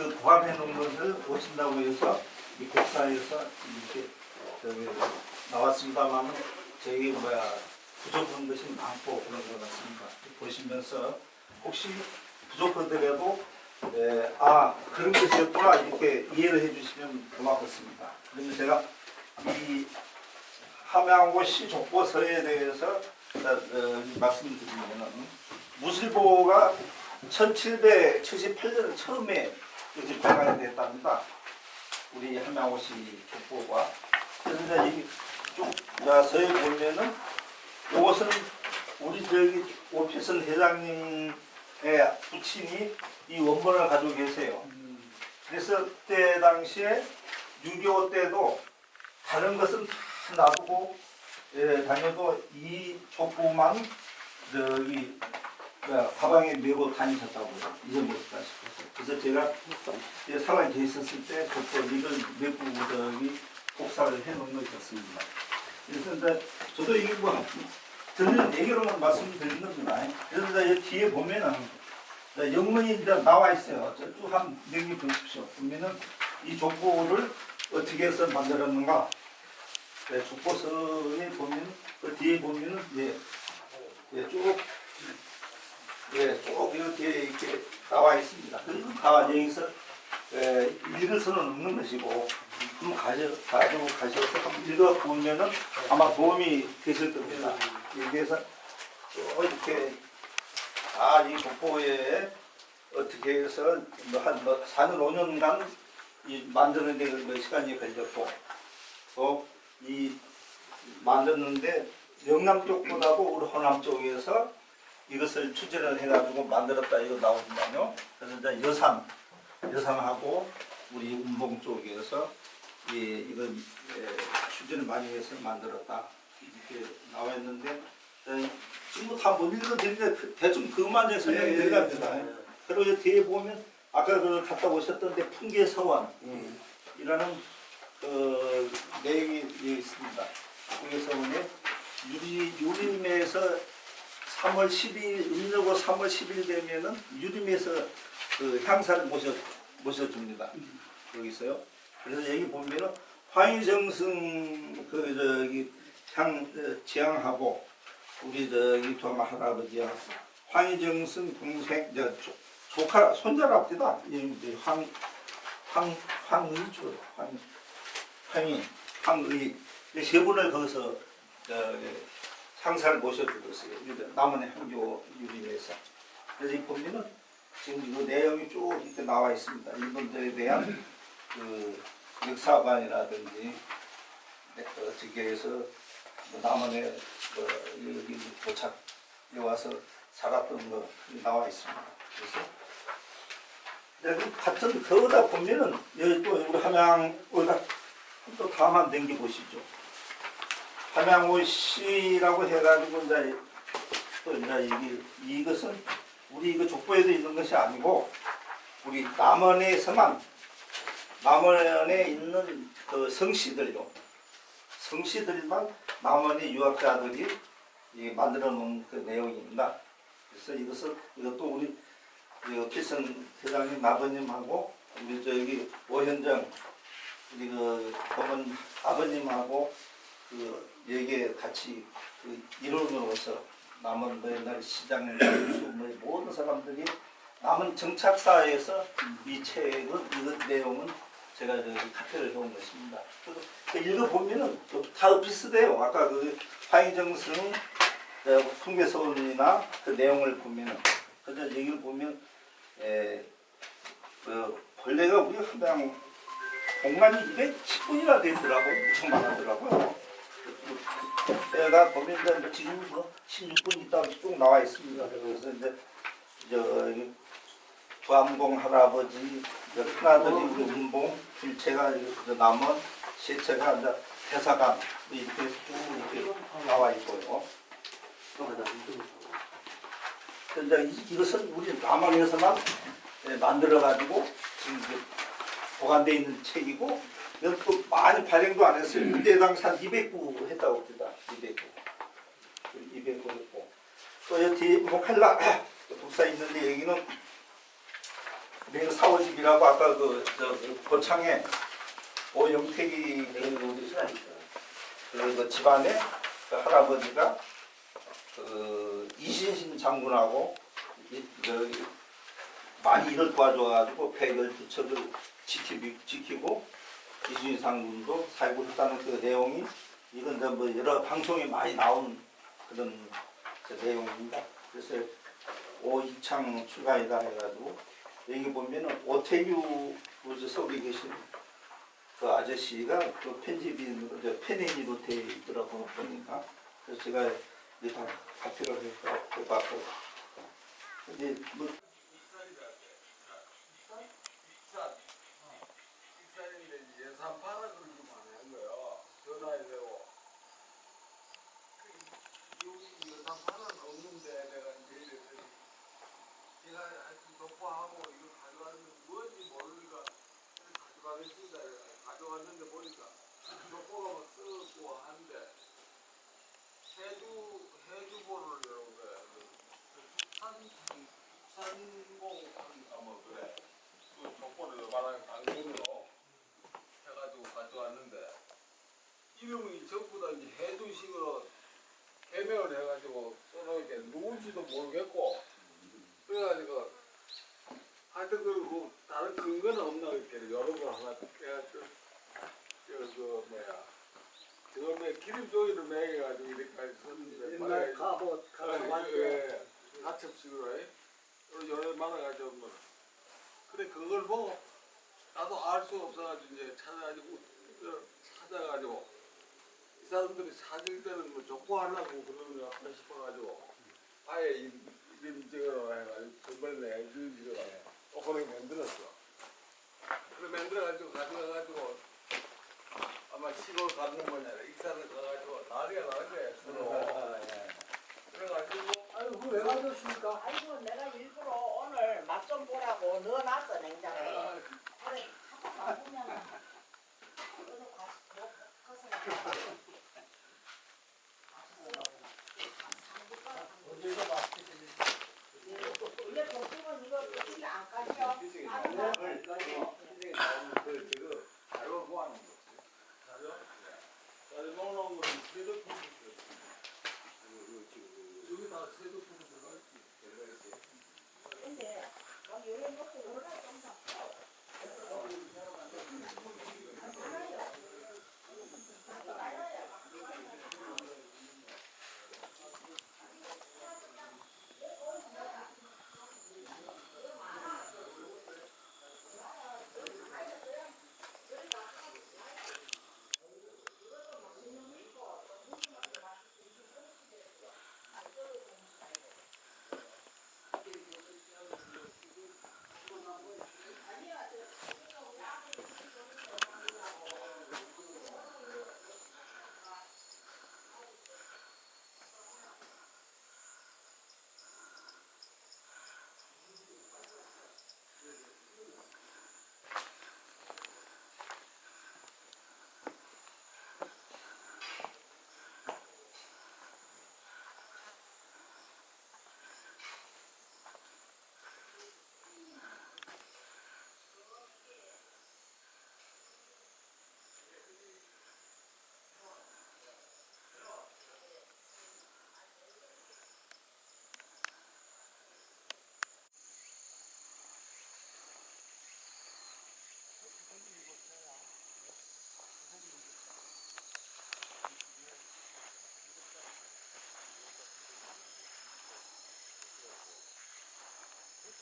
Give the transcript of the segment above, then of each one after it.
그 보관해 놓은 것을 오신다고 해서 이 국사에서 이렇게 저기 나왔습니다만 저희 뭐야 부족한 것이 많고 그런 것 같습니다. 보시면서 혹시 부족하더라도 에, 아 그런 것이었구나 이렇게 이해를 해주시면 고맙겠습니다. 그러면 제가 이 함양고 시 족보서에 대해서 어, 어, 말씀드리면은 무슬보가 1778년 처음에 여기 발간이 됐답니다. 우리 함양고시 족보가. 이제 이게 쭉 자, 서에 보면은 이것은 우리 저기 오피선 회장님의 부친이 이 원본을 가지고 계세요. 그래서 그때 당시에 6.25 때도 다른 것은 다 놔두고 예, 다녀도 이 족보만 저기 가방에 메고 다니셨다고 잊어버렸다 싶었어요. 그래서 제가 이제 살아계 있었을 때 족보 이걸 메고 저기 복사를 해놓은 것이었습니다. 그래서 이제 저도 이게 뭐 듣는 얘기로만 말씀드리는 겁니다. 그래서 이제 뒤에 보면은 영문이 이제 나와 있어요. 쭉한 명이 보십시오. 보면은 이 족보를 어떻게 해서 만들었는가 네, 족보서에 보면 그 뒤에 보면은 예, 예, 쭉 예, 쭉 이렇게 이렇게 나와 있습니다. 그리고 다 여기서 예, 읽을 수는 없는 것이고 한번 가져 가지고 가셔서 한번 읽어 보면은 아마 도움이 되실 겁니다. 여기에서 쭉 이렇게 아이 족보에 어떻게 해서 뭐한뭐 4년 5년간 이 만드는 데 몇 시간이 걸렸고 또 이 만들었는데 영남 쪽보다도 우리 호남 쪽에서 이것을 추진을 해가지고 만들었다 이거 나오지만요. 그래서 이제 여산 여산하고 우리 운봉 쪽에서 이 이거 예, 추진을 많이 해서 만들었다 이렇게 나와 있는데 예, 지금 다못 읽어드리는데 대충 그것만 이제 설명이 들어갑니다. 그리고 이 뒤에 보면 아까 그 갔다 오셨던데 풍계서원이라는 그 내용이 여기 있습니다. 풍계서원에 유리 유림에서 3월 10일 음력으로 3월 10일 되면은 유림에서 그 향사를 모셔 모셔 줍니다. 여기서요. 그래서 여기 보면은 황희정승 그 저기 향 어, 지향하고 우리 저기 도마 할아버지하고 황희정승 동생 저 조, 조카 손자랍니다. 황황 황의주 황 황희 황의 이세 분을 거기서 저, 상사를 모셔주고 있어요. 남원의 한교 유림에서. 그래서 이 보면은 지금 이 내용이 쭉 이렇게 나와 있습니다. 이분들에 대한 그 역사관이라든지 네, 어떻게 해서 뭐 남원에 뭐 여기 도착해 와서 살았던 거 나와 있습니다. 그래서 네, 그 같은 거기다 보면은 여기 또 우리 함양 우리가 또 다만 댕겨 보시죠. 함양호 시라고 해가지고 이제 또 이제 이게 이것은 우리 이거 족보에도 있는 것이 아니고 우리 남원에서만 남원에 있는 그 성씨들요 성씨들만 남원의 유학자들이 이 만들어 놓은 그 내용입니다. 그래서 이것을 이것도 우리 그 피선 회장님 아버님하고 우리 저기 오현정 우리 그 어머니 아버님하고 그 얘기 같이 그 이론으로서 남은 뭐 옛날 시장을 뭐 모든 사람들이 남은 정착사에서 이 책은 이것 내용은 제가 카피를 해온 것입니다. 그 읽어보면은 다 비슷해요. 아까 그 황희정승 풍계서원이나 그 내용을 보면은 그래서 여기를 보면 에, 그 본래가 우리 한양 공간이 210분이나 되더라고 엄청 많아더라고요. 내가 이제 지금 뭐 16분 있다 쭉 나와 있습니다. 그래서 이제 저기 두암공 할아버지, 큰아들이 운봉, 둘째가 이제 남원, 셋째가 이제 대사관 뭐 이렇게 쭉 이렇게 나와 있고요. 이- 이것은 우리 남한에서만 만들어 가지고 지금 보관돼 있는 책이고 또 많이 발행도 안 했어요. 그때 당시 한 200부 했다고 합니다. 200부. 200부 했고 또 여기 뒤에 뭐 칼라 독사 있는데 여기는 내가 사오집이라고 아까 그 저 고창에 오영택이 그, 그 집안에 그 할아버지가 그 이신신 장군하고 이, 저기 많이 일을 도와줘가지고 백열 부척을 지키, 지키고 이순신 장군도 살고 했다는 그 내용이 이건 뭐 여러 방송에 많이 나온 그런 그 내용입니다. 그래서 오이창 출간이다 해가지고 여기 보면은 오태규 그 서울에 계신 그 아저씨가 그 편집인으로 이제 팬애니로 돼 있더라고 보니까 그래서 제가 다 카피를 해서 해봤고 근데 뭐 식사인데 예산 팔아 그러기만 한 거요. 전화해 되고. 그 여기 예산 팔아 없는데 내가 이제 이랬더니 제가 하여튼 dok보하고 이거 가져왔는데 뭔지 모르니까 가져가겠습니다. 가져왔는데 보니까 막 써고 한데 해주 해주보를. 그 북한 북산공 아뭐 그래. 그 족보를 말하는 강준으로 해가지고 가져왔는데 이름이 전부 다 이제 해두식으로 개명을 해가지고 써놓게 누군지도 모르겠고 그래가지고 하여튼 그리고 다른 근거는 없나 이렇게 여러 번 하나 깨가지고 저그 뭐야 처음에 기름 조이를 매겨가지고 이렇게까지 썼는데 옛날 맞죠? 예, 가첩식으로 해. 여러 많아가지고 뭐. 그래 그걸 보고 나도 알 수 없어가지고 이제 찾아가지고 어, 찾아가지고 이 사람들이 사줄 때는 뭐 족보하려고 그러는 것 같다 싶어가지고 아예 이- 이름 찍으러 해가지고 정말 이름 찍 조그맣게 만들었어. 그래 만들어가지고 가져가가지고 아마 시골 가는 거냐 익산을 가가지고 나는 거야 서로. 그래가지고 아유 그왜 가졌습니까? 아이고 내가 일부러 오늘 맛 좀 보라고 넣어놨어 냉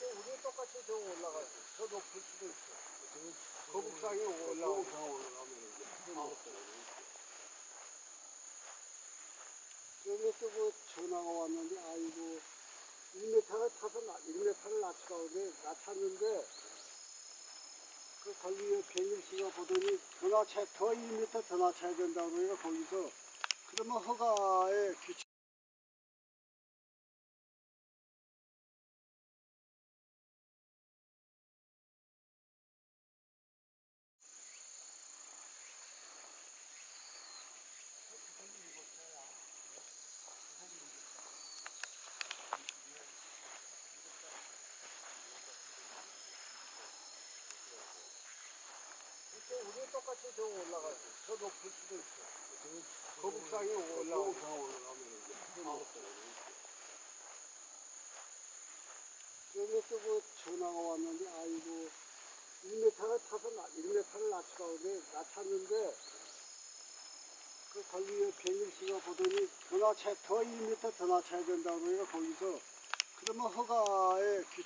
우리 똑같이 저 올라가지. 저 높을 수도 있어. 거북상에 올라가고 올라가면 여기 또그 전화가 왔는데 아이고 1m를 타서 1m를 낮추라고 낮췄는데 그 관리의 백일 씨가 보더니 더 낮춰 더 1m 더 낮춰야 된다고 그래요 거기서 그러면 허가에 규칙 똑같이 저 올라가지. 저 높을 수도 있어. 거북상이 올라오고. 올라가면 이제 그런데 또그 전화가 왔는데 아이고 1m를 타서 나, 1m를 낮추라고 낮췄는데 그 관리의 백일 씨가 보더니 더 낮춰 더 1m 더 낮춰야 된다고 그래요 거기서 그러면 허가에 규칙